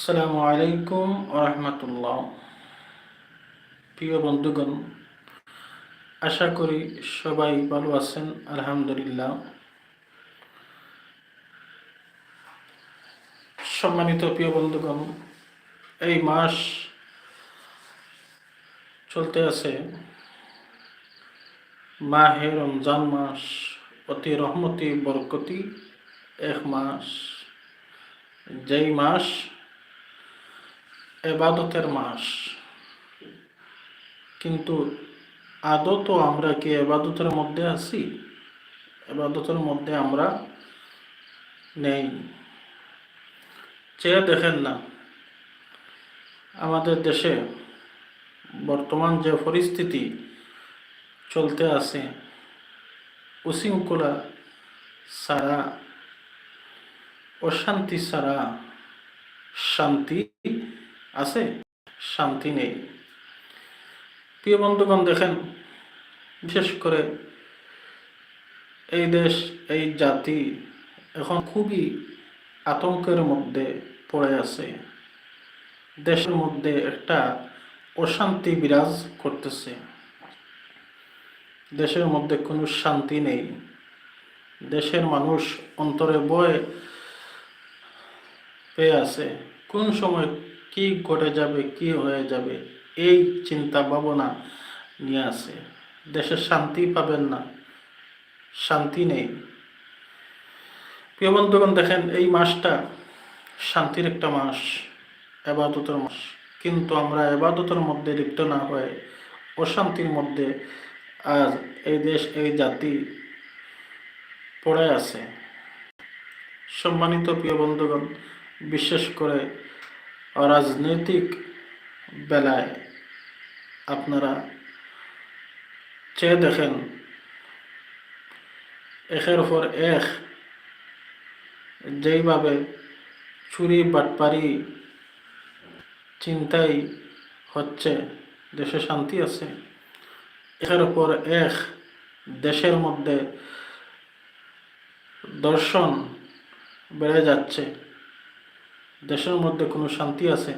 আসসালামু আলাইকুম রহমতুল্লাহ প্রিয় বন্ধুগণ, আশা করি সবাই ভালো আছেন, আলহামদুলিল্লাহ। সম্মানিত প্রিয় বন্ধুগণ, এই মাস চলতে আছে মাহে রমজান মাস, অতি রহমতি বরকতি, এক মাস। যেই মাস এবাদতের মাস। কিন্তু আদতও আমরা কি এবাদতের মধ্যে আছি? এবাদতের মধ্যে আমরা নেই। চেয়ে দেখেন না, আমাদের দেশে বর্তমান যে পরিস্থিতি চলতে আছে, উশৃঙ্খলা সারা অশান্তি ছাড়া শান্তি আছে? শান্তি নেই। প্রিয় বন্ধুগণ, দেখেন, বিশেষ করে এই দেশ, এই জাতি এখন খুবই আতঙ্কের মধ্যে পড়ে আছে। দেশের মধ্যে একটা অশান্তি বিরাজ করতেছে। দেশের মধ্যে কোনো শান্তি নেই। দেশের মানুষ অন্তরে বয়ে পেয়ে আছে। কোন সময় কি ঘটে যাবে, কি হয়ে যাবে, এই চিন্তা ভাবনা নিয়ে আসে দেশে শান্তি পাবেন না, শান্তি নেই। প্রিয় বন্ধুগণ, দেখেন, এই মাসটা শান্তির একটা মাস, এবাদতের মাস। কিন্তু আমরা এবাদতের মধ্যে লিপ্ত না হয়ে অশান্তির মধ্যে আজ এই দেশ, এই জাতি পড়ে আছে। সম্মানিত প্রিয় বন্ধুগণ, বিশেষ করে রাজনৈতিক বেলায় আপনারা চেয়ে দেখেন, একের উপর এক যেইভাবে চুরি বাটপারি চিন্তাই হচ্ছে, দেশে শান্তি আছে। একের উপর এক দেশের মধ্যে দর্শন বেড়ে যাচ্ছে। দেশের মধ্যে কোনো শান্তি আছে?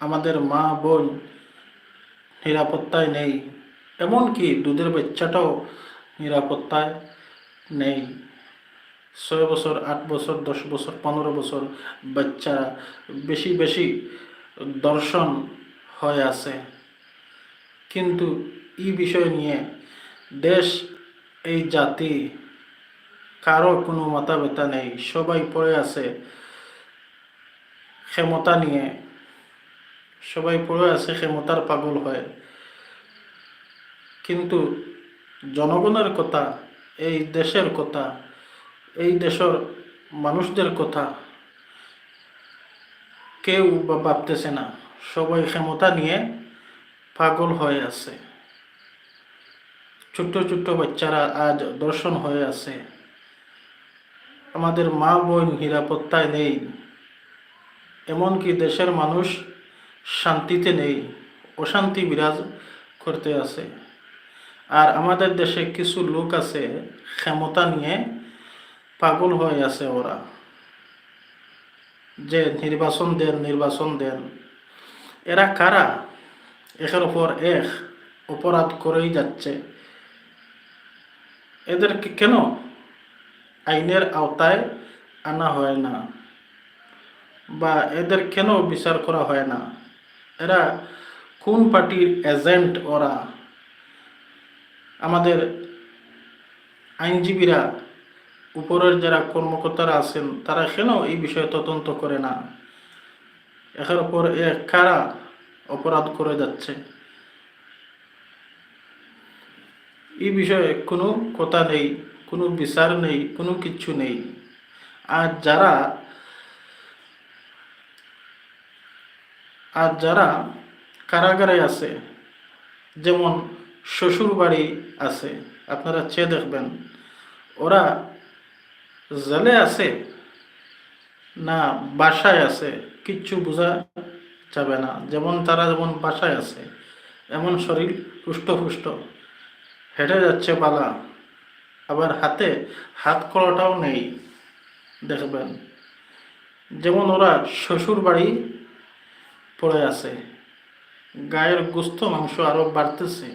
আমাদের মা, বোন নিরাপত্তায় নেই। এমনকি দুধের বাচ্চাটাও নিরাপত্তায় নেই। ছয় বছর, আট বছর, দশ বছর, পনেরো বছর বাচ্চা বেশি বেশি দর্শন হয়ে আছে। কিন্তু এই বিষয় নিয়ে দেশ, এই জাতি কারও কোনো মাথা ব্যথা নেই। সবাই পড়ে আছে ক্ষমতা নিয়ে। সবাই পড়ে আছে, ক্ষমতার পাগল হয়। কিন্তু জনগণের কথা, এই দেশের কথা, এই দেশের মানুষদের কথা কেউ ভাবতেছে না। সবাই ক্ষমতা নিয়ে পাগল হয়ে আছে। ছোট্ট ছোট্ট বাচ্চারা আজ দর্শন হয়ে আছে। আমাদের মা বোন নিরাপত্তায় নেই। এমনকি দেশের মানুষ শান্তিতে নেই, অশান্তি বিরাজ করতে আছে। আর আমাদের দেশে কিছু লোক আছে, ক্ষমতা নিয়ে পাগল হয়ে আছে ওরা। যে নির্বাচন দেন নির্বাচন দেন। এরা কারা? একের ওপর এক অপরাধ করেই যাচ্ছে। এদেরকে কেন আইনের আওতায় আনা হয় না? বা এদের কেন বিচার করা হয় না? এরা কোন পার্টির এজেন্ট ওরা? আমাদের আইনজীবীরা, উপরের যারা কর্মকর্তারা আছেন, তারা কেন এই বিষয়ে তদন্ত করে না? একের ওপর এক কারা অপরাধ করে যাচ্ছে? এই বিষয়ে কোনো কথা নেই, কোনো বিচার নেই, কোনো কিছু নেই। আর যারা আর যারা কারাগারে আছে, যেমন শ্বশুর বাড়ি আছে, আপনারা চেয়ে দেখবেন, ওরা জেলে আছে না বাসায় আছে, কিচ্ছু বোঝা যাবে না। যেমন তারা যেমন বাসায় আছে, এমন শরীর হুষ্ট হেঁটে যাচ্ছে বালা আবার হাতে হাত কলাটাও নেই, দেখবেন। যেমন ওরা শ্বশুর বাড়ি পড়ে আছে। গায়ের গুস্ত, মাংস আরও বাড়তেছে।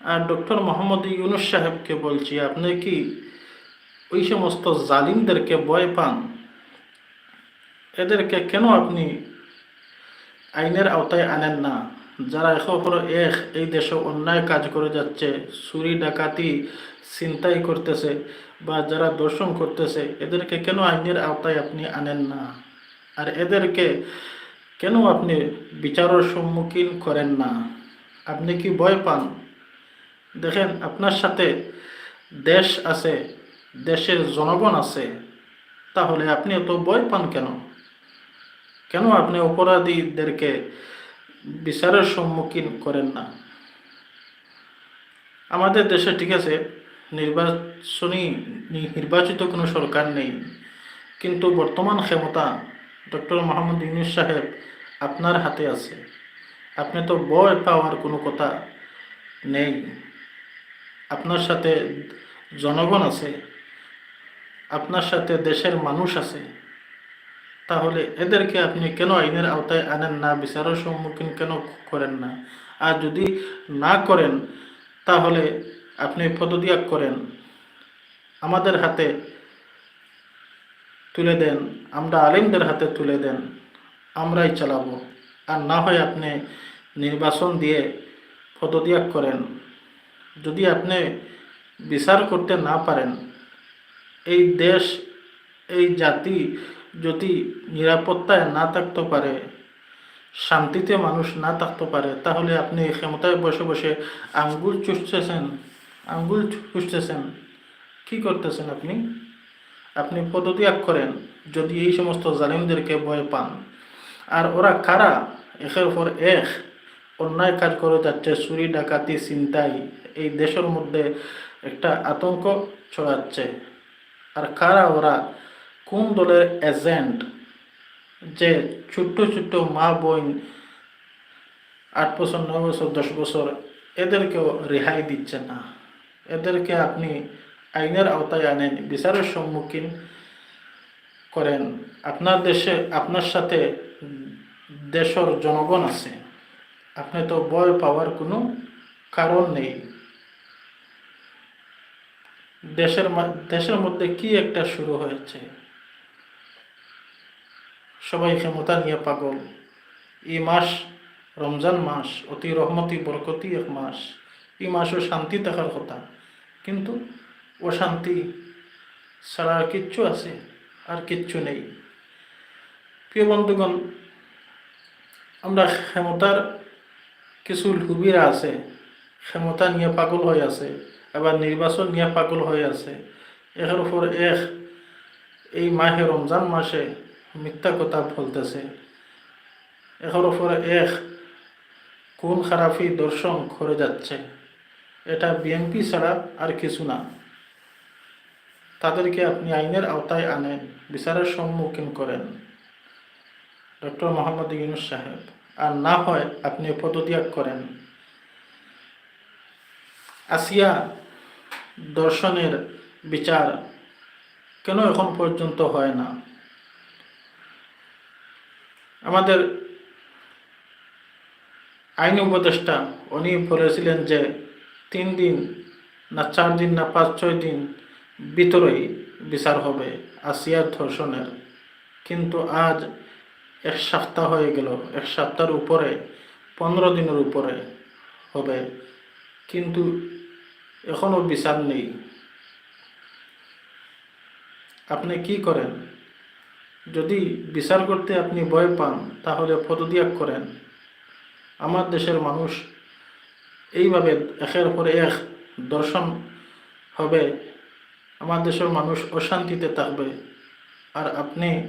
আর ডক্টর মোহাম্মদ ইউনুস সাহেবকে বলছি, আপনি কি ওই সমস্ত জালিমদেরকে ভয় পান? এদেরকে কেন আপনি আইনের আওতায় আনেন না? যারা একের পর এক এই দেশে অন্যায় কাজ করে যাচ্ছে, চুরি, ডাকাতি, ছিনতাই করতেছে বা যারা দর্শন করতেছে, এদেরকে কেন আইনের আওতায় আপনি আনেন না? আর এদেরকে কেন আপনি বিচারের সম্মুখীন করেন না? আপনি কি ভয় পান? দেখেন, আপনার সাথে দেশ আছে, দেশের জনগণ আছে, তাহলে আপনি এত ভয় পান কেন? কেন আপনি অপরাধীদেরকে বিচারের সম্মুখীন করেন না? আমাদের দেশে ঠিক আছে, নির্বাচনী, নির্বাচিত কোনো সরকার নেই, কিন্তু বর্তমান ক্ষমতা ডক্টর মোহাম্মদ ইউনুস সাহেব আপনার হাতে আছে। আপনি তো ভয় পাওয়ার কোনো কথা নেই। আপনার সাথে জনগণ আছে। আপনার সাথে দেশের মানুষ আছে। তাহলে এদেরকে আপনি কেন আইনের আওতায় আনেন না? বিচারের সম্মুখীন কেন করেন না? আর যদি না করেন, তাহলে আপনি পদত্যাগ করেন। আমাদের হাতে তুলে দেন। আমরা আলিমদের হাতে তুলে দেন। আমরাই চালাবো। আর না হয় আপনি নির্বাচন দিয়ে পদত্যাগ করেন। যদি আপনি বিচার করতে না পারেন, এই দেশ, এই জাতি যদি নিরাপত্তায় না থাকতে পারে, শান্তিতে মানুষ না থাকতে পারে, তাহলে আপনি ক্ষমতায় বসে বসে আঙ্গুল চুষতেছেন। আঙ্গুল চুষতেছেন। কি করতেছেন আপনি? আপনি পদত্যাগ করেন যদি এই সমস্ত জালিমদেরকে ভয় পান। আর ওরা কারা? একের পর এক অন্যায় কাজ করে যাচ্ছে, চুরি, ডাকাতি চিন্তাই এই দেশের মধ্যে একটা আতঙ্ক ছড়াচ্ছে। আর কারা ওরা? কোন দলের এজেন্ট? যে ছোট্ট ছোট্ট মা বোন, আট বছর, নয় বছর, দশ বছর, এদেরকেও রেহাই দিচ্ছে না। এদেরকে আপনি আইনের আওতায় আনেন, বিচারের সম্মুখীন করেন। আপনার দেশে, আপনার সাথে দেশের জনগণ আছে। আপনি তো ভয় পাওয়ার কোনো কারণ নেই। দেশের দেশের মধ্যে কি একটা শুরু হয়েছে? সবাই ক্ষমতা নিয়ে পাগল। এই মাস রমজান মাস, অতি রহমতি বরকতি এক মাস। এই মাসও শান্তি থাকার কথা। কিন্তু অশান্তি ছাড়া কিচ্ছু আছে, আর কিচ্ছু নেই। প্রিয় বন্ধুগণ, আমরা ক্ষমতার কিছু লুবিরা আছে, ক্ষমতা নিয়ে পাগল হয়ে আছে, আবার নির্বাচন নিয়ে পাগল হয়ে আছে। এর উপর এক এই মাহে রমজান মাসে মিথ্যা কথা বলতেছে। এর উপর এক কোন খারাপি দর্শন করে যাচ্ছে। এটা বিএনপি ছাড়া আর কিছু না। তাদেরকে আপনি আইনের আওতায় আনেন, বিচারের সম্মুখীন করেন। ডক্টর মোহাম্মদ ইউনুস সাহেব, আর না হয় আপনি পদত্যাগ করেন। আসিয়া দর্শনের বিচার কেন এখন পর্যন্ত হয় না? আমাদের আইন উপদেষ্টা, উনি বলেছিলেন যে তিন দিন না চার দিন না পাঁচ ছয় দিন ভিতরেই বিচার হবে আসিয়ার ধর্ষণের। কিন্তু আজ এক সপ্তাহ হয়ে গেল, এক সপ্তাহের উপরে, পনেরো দিনের উপরে হবে। কিন্তু এখনও বিচার নেই। আপনি কি করেন? যদি বিচার করতে আপনি ভয় পান, তাহলে পদত্যাগ করেন। আমার দেশের মানুষ এইভাবে একের পরে এক দর্শন হবে। আমার দেশের মানুষ অশান্তিতে থাকবে। আর আপনি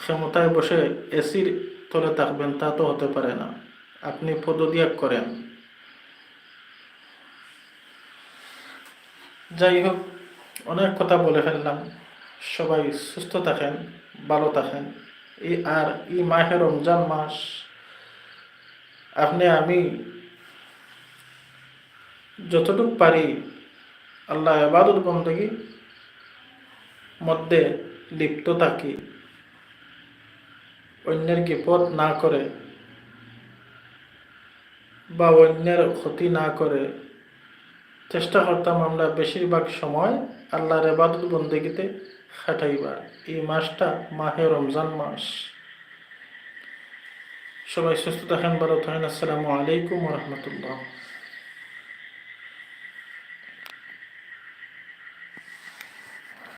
ক্ষমতায় বসে এসির তলে থাকবেন, তা তো হতে পারে না। আপনি পদত্যাগ করেন। যাই হোক, অনেক কথা বলে ফেললাম। সবাই সুস্থ থাকেন, ভালো থাকেন। এই আর এই মাহে রমজান মাস। আপনি আমি যতটুকু পারি আল্লাহ আবাদত বন্দী মধ্যে লিপ্ত থাকি, অন্যের বিপদ না করে বা অন্যের ক্ষতি না করে। চেষ্টা করতাম আমরা বেশিরভাগ সময় আল্লাহর এবাদত বন্দেগীতে খাটাইবার। এই মাসটা মাহে রমজান মাস। সবাই সুস্থ থাকেন, ভালো থাকেন। আসসালামু আলাইকুম রহমতুল্লাহ।